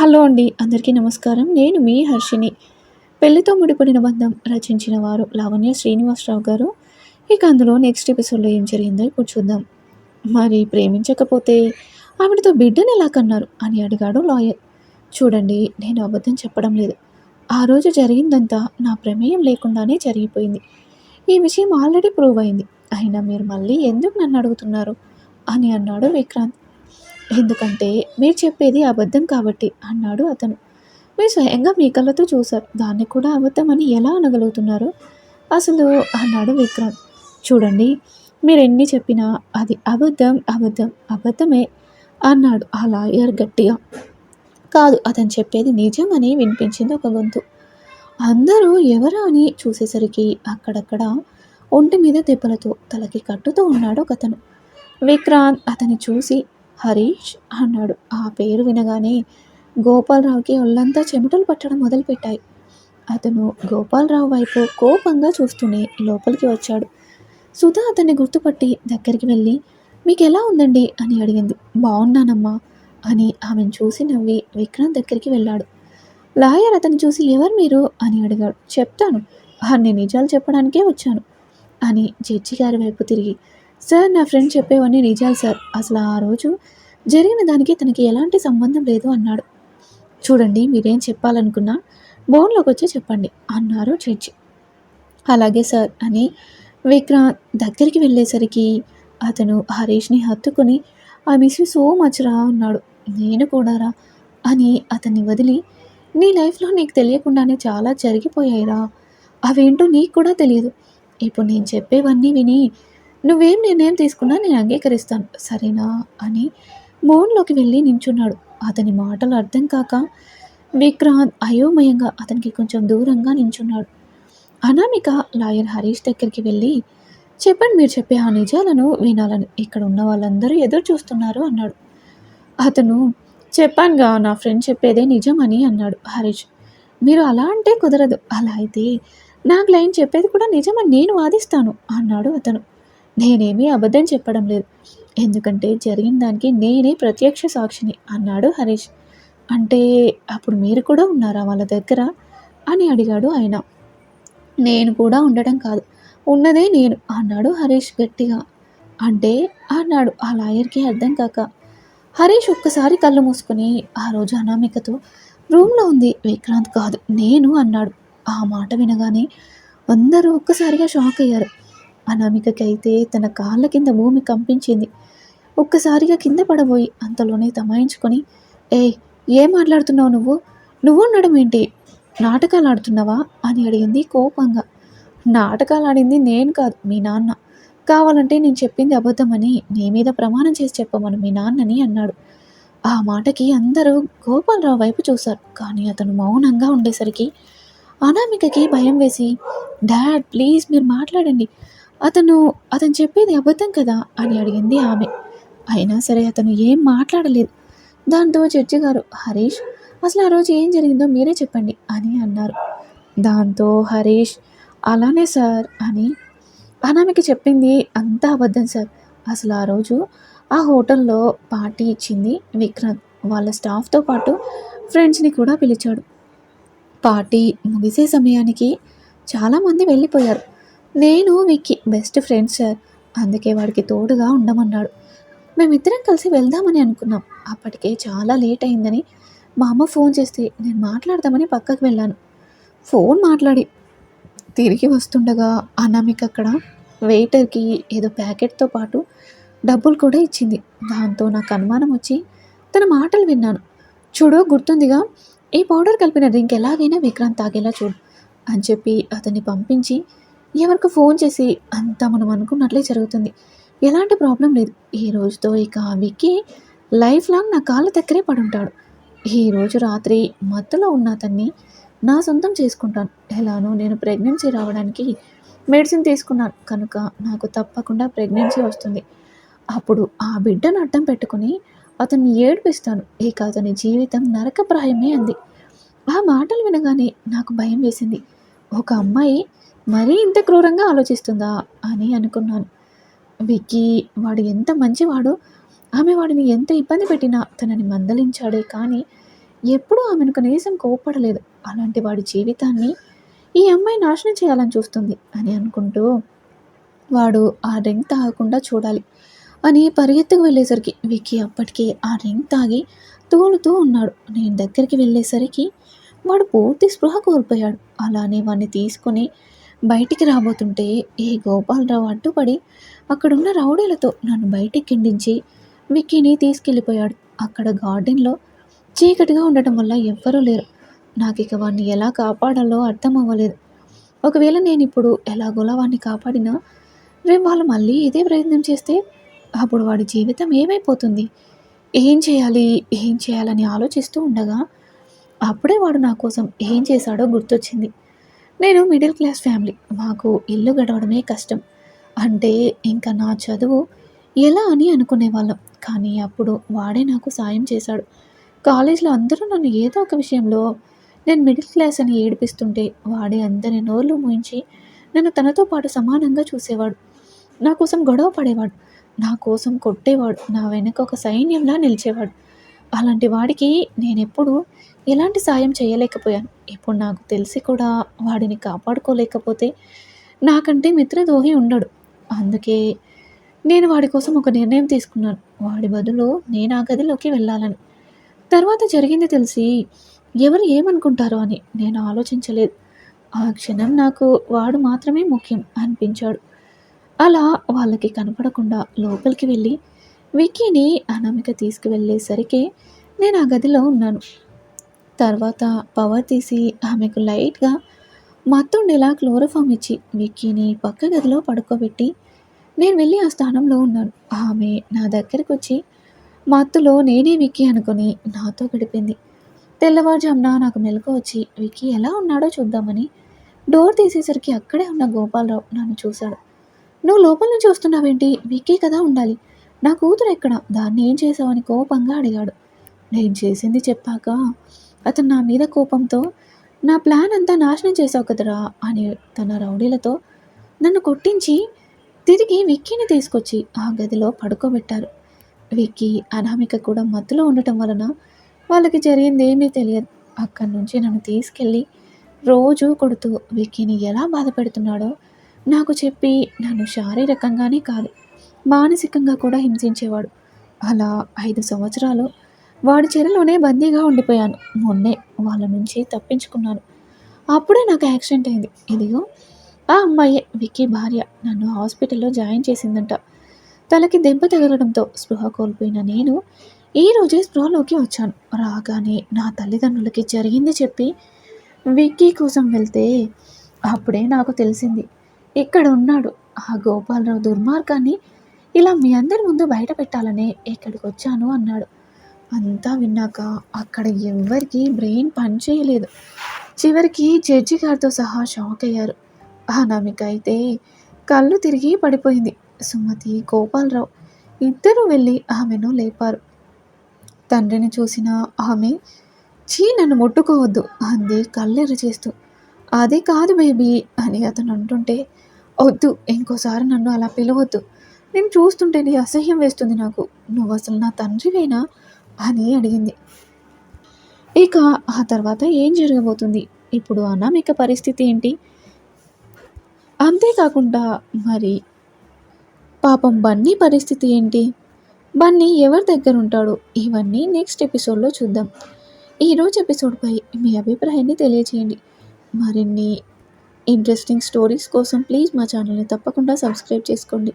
Hello అండి అందరికీ నమస్కారం. నేను మీ హర్షిని పెళ్ళితో ముడిపడిన బంధం రచించిన వారు లావణ్య శ్రీనివాసరావు గారు. ఇక అందులో నెక్స్ట్ ఎపిసోడ్లో ఏం జరిగిందో ఇప్పుడు చూద్దాం. మరి ప్రేమించకపోతే ఆవిడతో బిడ్డను ఎలా కన్నారు అని అడిగాడు లాయర్. చూడండి నేను అబద్ధం చెప్పడం లేదు. ఆ రోజు జరిగిందంతా నా ప్రమేయం లేకుండానే జరిగిపోయింది. ఈ విషయం ఆల్రెడీ ప్రూవ్ అయింది. అయినా మీరు మళ్ళీ ఎందుకు నన్ను అడుగుతున్నారు? అని అన్నాడు విక్రాంత్. ఎందుకంటే మీరు చెప్పేది అబద్ధం కాబట్టి అన్నాడు అతను. మీరు స్వయంగా మీ కళ్ళతో చూశారు. దాన్ని కూడా అబద్ధం అని ఎలా అనగలుగుతున్నారు అసలు అన్నాడు విక్రమ్. చూడండి మీరు ఎన్ని చెప్పినా అది అబద్ధం అబద్ధం అబద్ధమే అన్నాడు ఆ లాయర్ గట్టిగా. కాదు అతను చెప్పేది నిజం అని వినిపించింది ఒక గొంతు. అందరూ ఎవరా అని చూసేసరికి అక్కడక్కడ ఒంటి మీద దెబ్బలతో తలకి కట్టుతూ ఉన్నాడు ఒకతను. విక్రాంత్ అతన్ని చూసి హరీష్ అన్నాడు. ఆ పేరు వినగానే గోపాలరావుకి ఒళ్ళంతా చెమటలు పట్టడం మొదలుపెట్టాయి. అతను గోపాలరావు వైపు కోపంగా చూస్తూనే లోపలికి వచ్చాడు. సుధా అతన్ని గుర్తుపట్టి దగ్గరికి వెళ్ళి మీకు ఎలా ఉందండి? అని అడిగింది. బాగున్నానమ్మా అని ఆమెను చూసి నవ్వి విక్రాంత్ దగ్గరికి వెళ్ళాడు. లాయర్ అతన్ని చూసి ఎవరు మీరు? అని అడిగాడు. చెప్తాను. అన్ని నిజాలు చెప్పడానికే వచ్చాను అని జడ్జి గారి వైపు తిరిగి సార్ నా ఫ్రెండ్ చెప్పేవన్నీ నిజాలు సార్. అసలు ఆ రోజు జరిగిన దానికి తనకి ఎలాంటి సంబంధం లేదు అన్నాడు. చూడండి మీరేం చెప్పాలనుకున్నా బోన్లోకి వచ్చి చెప్పండి అన్నారు జడ్జి. అలాగే సార్ అని విక్రాంత్ దగ్గరికి వెళ్ళేసరికి అతను హరీష్ని హత్తుకుని ఆ మిస్ యూ సో మచ్ రా అన్నాడు. నేను కూడా రా అని అతన్ని వదిలి నీ లైఫ్లో నీకు తెలియకుండానే చాలా జరిగిపోయాయిరా. అవేంటో నీకు కూడా తెలియదు. ఇప్పుడు నేను చెప్పేవన్నీ విని నువ్వేం నిర్ణయం తీసుకున్నా నేను అంగీకరిస్తాను సరేనా? అని మోన్లోకి వెళ్ళి నించున్నాడు. అతని మాటలు అర్థం కాక విక్రాంత్ అయోమయంగా అతనికి కొంచెం దూరంగా నించున్నాడు. అనామిక లాయర్ హరీష్ దగ్గరికి వెళ్ళి చెప్పండి మీరు చెప్పే ఆ నిజాలను వినాలని ఇక్కడ ఉన్న వాళ్ళందరూ ఎదురు చూస్తున్నారు అన్నాడు. అతను చెప్పానుగా నా ఫ్రెండ్ చెప్పేదే నిజం అని అన్నాడు హరీష్. మీరు అలా అంటే కుదరదు అలా అయితే నా క్లయింట్ చెప్పేది కూడా నిజమని నేను వాదిస్తాను అన్నాడు అతను. నేనేమీ అబద్ధం చెప్పడం లేదు. ఎందుకంటే జరిగిన దానికి నేనే ప్రత్యక్ష సాక్షిని అన్నాడు హరీష్. అంటే అప్పుడు మీరు కూడా ఉన్నారా వాళ్ళ దగ్గర? అని అడిగాడు ఆయన. నేను కూడా ఉండడం కాదు. ఉన్నదే నేను అన్నాడు హరీష్ గట్టిగా. అంటే అన్నాడు ఆ లాయర్కి అర్థం కాక. హరీష్ ఒక్కసారి కళ్ళు మూసుకుని ఆ రోజు అనామికతో రూమ్లో ఉంది విక్రాంత్ కాదు నేను అన్నాడు. ఆ మాట వినగానే అందరూ ఒక్కసారిగా షాక్ అయ్యారు. అనామికకైతే తన కాళ్ళ కింద భూమి కంపించింది. ఒక్కసారిగా కింద పడబోయి అంతలోనే తమాయించుకొని ఏ ఏం మాట్లాడుతున్నావు నువ్వు? నువ్వు ఉండడం ఏంటి? నాటకాలు ఆడుతున్నావా అని అడిగింది కోపంగా. నాటకాలు ఆడింది నేను కాదు మీ నాన్న. కావాలంటే నేను చెప్పింది అబద్ధమని నీ మీద ప్రమాణం చేసి చెప్పమను మీ నాన్నని అన్నాడు. ఆ మాటకి అందరూ గోపాలరావు వైపు చూశారు. కానీ అతను మౌనంగా ఉండేసరికి అనామికకి భయం వేసి డాడ్ ప్లీజ్ మీరు మాట్లాడండి. అతను అతను చెప్పేది అబద్ధం కదా? అని అడిగింది ఆమె. అయినా సరే అతను ఏం మాట్లాడలేదు. దాంతో జడ్జి గారు హరీష్ అసలు ఆ రోజు ఏం జరిగిందో మీరే చెప్పండి అని అన్నారు. దాంతో హరీష్ అలానే సార్ అని అనామికి చెప్పింది అంతా అబద్ధం సార్. అసలు ఆ రోజు ఆ హోటల్లో పార్టీ ఇచ్చింది విక్రాంత్ వాళ్ళ స్టాఫ్తో పాటు ఫ్రెండ్స్ని కూడా పిలిచాడు. పార్టీ ముగిసే సమయానికి చాలామంది వెళ్ళిపోయారు. నేను విక్కీ బెస్ట్ ఫ్రెండ్స్ సార్ అందుకే వాడికి తోడుగా ఉండమన్నాడు. మేమిద్దరం కలిసి వెళ్దామని అనుకున్నాం. అప్పటికే చాలా లేట్ అయిందని మా అమ్మ ఫోన్ చేస్తే నేను మాట్లాడదామని పక్కకు వెళ్ళాను. ఫోన్ మాట్లాడి తిరిగి వస్తుండగా అనామిక అక్కడ వెయిటర్కి ఏదో ప్యాకెట్తో పాటు డబ్బులు కూడా ఇచ్చింది. దాంతో నాకు అనుమానం వచ్చి తన మాటలు విన్నాను. చూడు గుర్తుందిగా ఈ పౌడర్ కలిపిన డ్రింక్ ఎలాగైనా విక్రాంత్ తాగేలా చూడు అని చెప్పి అతన్ని పంపించి ఎవరికి ఫోన్ చేసి అంతా మనం అనుకున్నట్లే జరుగుతుంది. ఎలాంటి ప్రాబ్లం లేదు. ఈ రోజుతో ఇక విక్కీ లైఫ్ లాంగ్ నా కాళ్ళ దగ్గరే పడుంటాడు. ఈ రోజు రాత్రి మత్తులో ఉన్న అతన్ని నా సొంతం చేసుకుంటాను. ఎలానో నేను ప్రెగ్నెన్సీ రావడానికి మెడిసిన్ తీసుకున్నాను. కనుక నాకు తప్పకుండా ప్రెగ్నెన్సీ వస్తుంది. అప్పుడు ఆ బిడ్డను అడ్డం పెట్టుకుని అతన్ని ఏడిపిస్తాను. ఇక అతని జీవితం నరకప్రాయమే అంది. ఆ మాటలు వినగానే నాకు భయం వేసింది. ఒక అమ్మాయి మరీ ఇంత క్రూరంగా ఆలోచిస్తుందా అని అనుకున్నాను. విక్కీ వాడు ఎంత మంచివాడో ఆమె వాడిని ఎంత ఇబ్బంది పెట్టినా తనని మందలించాడే కానీ ఎప్పుడూ ఆమెను కనీసం కోప్పడలేదు. అలాంటి వాడి జీవితాన్ని ఈ అమ్మాయి నాశనం చేయాలని చూస్తుంది అని అనుకుంటూ వాడు ఆ రింగ్ తాగకుండా చూడాలి అని పరిగెత్తుకు వెళ్ళేసరికి విక్కీ అప్పటికే ఆ రింగ్ తాగి తోలుతూ ఉన్నాడు. నేను దగ్గరికి వెళ్ళేసరికి వాడు పూర్తి స్పృహ కోల్పోయాడు. అలానే వాడిని తీసుకొని బయటికి రాబోతుంటే ఈ గోపాలరావు అడ్డుపడి అక్కడున్న రౌడీలతో నన్ను బయటికి కిండించి విక్కీని తీసుకెళ్ళిపోయాడు. అక్కడ గార్డెన్లో చీకటిగా ఉండటం వల్ల ఎవ్వరూ లేరు. నాకు ఇక వాడిని ఎలా కాపాడాలో అర్థం అవ్వలేదు ఒకవేళ నేను ఇప్పుడు ఎలాగోలా వాడిని కాపాడినా రేపు వాళ్ళు మళ్ళీ ఇదే ప్రయత్నం చేస్తే అప్పుడు వాడి జీవితం ఏమైపోతుంది? ఏం చేయాలి? ఏం చేయాలని ఆలోచిస్తూ ఉండగా అప్పుడే వాడు నా కోసం ఏం చేశాడో గుర్తొచ్చింది. నేను మిడిల్ క్లాస్ ఫ్యామిలీ మాకు ఇల్లు గడవడమే కష్టం. అంటే ఇంకా నా చదువు ఎలా అని అనుకునేవాళ్ళం కానీ అప్పుడు వాడే నాకు సాయం చేశాడు. కాలేజ్లో అందరూ నన్ను ఏదో ఒక విషయంలో నేను మిడిల్ క్లాస్ అని ఏడిపిస్తుంటే వాడే అందరి నోర్లు మూయించి నన్ను తనతో పాటు సమానంగా చూసేవాడు. నా కోసం గొడవ పడేవాడు. నా కోసం కొట్టేవాడు. నా వెనక ఒక సైన్యంలా నిలిచేవాడు. అలాంటి వాడికి నేనెప్పుడు ఎలాంటి సాయం చేయలేకపోయాను. ఇప్పుడు నాకు తెలిసి కూడా వాడిని కాపాడుకోలేకపోతే నాకంటే మిత్రదోహి ఉండడు. అందుకే నేను వాడి కోసం ఒక నిర్ణయం తీసుకున్నాను. వాడి బదులు నేను ఆ గదిలోకి వెళ్ళాలని. తర్వాత జరిగింది తెలిసి ఎవరు ఏమనుకుంటారో అని నేను ఆలోచించలేదు. ఆ క్షణం నాకు వాడు మాత్రమే ముఖ్యం అనిపించాడు. అలా వాళ్ళకి కనపడకుండా లోపలికి వెళ్ళి విక్కీని అనామిక తీసుకువెళ్ళేసరికి నేను ఆ గదిలో ఉన్నాను. తర్వాత పవర్ తీసి ఆమెకు లైట్గా మత్తుండేలా క్లోరోఫామ్ ఇచ్చి విక్కీని పక్క గదిలో పడుకోబెట్టి నేను వెళ్ళి ఆ స్థానంలో ఉన్నాను. ఆమె నా దగ్గరకు వచ్చి మత్తులో నేనే విక్కీ అనుకుని నాతో గడిపింది. తెల్లవారుజామున నాకు మెలకు వచ్చి విక్కీ ఎలా ఉన్నాడో చూద్దామని డోర్ తీసేసరికి అక్కడే ఉన్న గోపాలరావు నన్ను చూశాడు. నువ్వు లోపల నుంచి వస్తున్నావేంటి? విక్కీ కదా ఉండాలి. నా కూతురు ఎక్కడ? దాన్ని ఏం చేసావని కోపంగా అడిగాడు. నేను చేసింది చెప్పాక అతను నా మీద కోపంతో నా ప్లాన్ అంతా నాశనం చేసావు కదరా అని తన రౌడీలతో నన్ను కొట్టించి తిరిగి విక్కీని తీసుకొచ్చి ఆ గదిలో పడుకోబెట్టారు. విక్కీ అనామిక కూడా మత్తులో ఉండటం వలన వాళ్ళకి జరిగింది ఏమీ తెలియదు. అక్కడి నుంచి నన్ను తీసుకెళ్ళి రోజు కొడుతూ విక్కీని ఎలా బాధ పెడుతున్నాడో నాకు చెప్పి నన్ను శారీరకంగానే కాదు మానసికంగా కూడా హింసించేవాడు. అలా ఐదు సంవత్సరాలు వాడి చెరలోనే బందీగా ఉండిపోయాను. మొన్నే వాళ్ళ నుంచి తప్పించుకున్నాను. అప్పుడే నాకు యాక్సిడెంట్ అయింది. ఇదిగో ఆ అమ్మాయే విక్కీ భార్య నన్ను హాస్పిటల్లో జాయిన్ చేసిందంట. తలకి దెబ్బ తగలడంతో స్పృహ కోల్పోయిన నేను ఈ రోజే స్పృహలోకి వచ్చాను. రాగానే నా తల్లిదండ్రులకి జరిగింది చెప్పి విక్కీ కోసం వెళ్తే అప్పుడే నాకు తెలిసింది. ఇక్కడ ఉన్నాడు ఆ గోపాలరావు దుర్మార్గాన్ని ఇలా మీ అందరి ముందు బయట పెట్టాలనే ఇక్కడికి వచ్చాను అన్నాడు. అంతా విన్నాక అక్కడ ఎవ్వరికీ బ్రెయిన్ పనిచేయలేదు. చివరికి జడ్జి గారితో సహా షాక్ అయ్యారు. అనామిక అయితే కళ్ళు తిరిగి పడిపోయింది. సుమతి గోపాలరావు ఇద్దరూ వెళ్ళి ఆమెను లేపారు. తండ్రిని చూసిన ఆమె చీ నన్ను ముట్టుకోవద్దు అంది కళ్ళెర్ర చేస్తూ. అది కాదు బేబీ అని అతను అంటుంటే వద్దు ఇంకోసారి నన్ను అలా పిలవద్దు. నేను చూస్తుంటేనే అసహ్యం వేస్తుంది నాకు. నువ్వు అసలు నా తండ్రివేనా? అని అడిగింది. ఇక ఆ తర్వాత ఏం జరగబోతుంది? ఇప్పుడు అనామిక పరిస్థితి ఏంటి? అంతేకాకుండా మరి పాపం బన్నీ పరిస్థితి ఏంటి? బన్నీ ఎవరి దగ్గర ఉంటాడు? ఇవన్నీ నెక్స్ట్ ఎపిసోడ్లో చూద్దాం. ఈరోజు ఎపిసోడ్పై మీ అభిప్రాయాన్ని తెలియజేయండి మరిన్ని ఇంట్రెస్టింగ్ స్టోరీస్ కోసం ప్లీజ్ మా ఛానల్ని తప్పకుండా సబ్స్క్రైబ్ చేసుకోండి.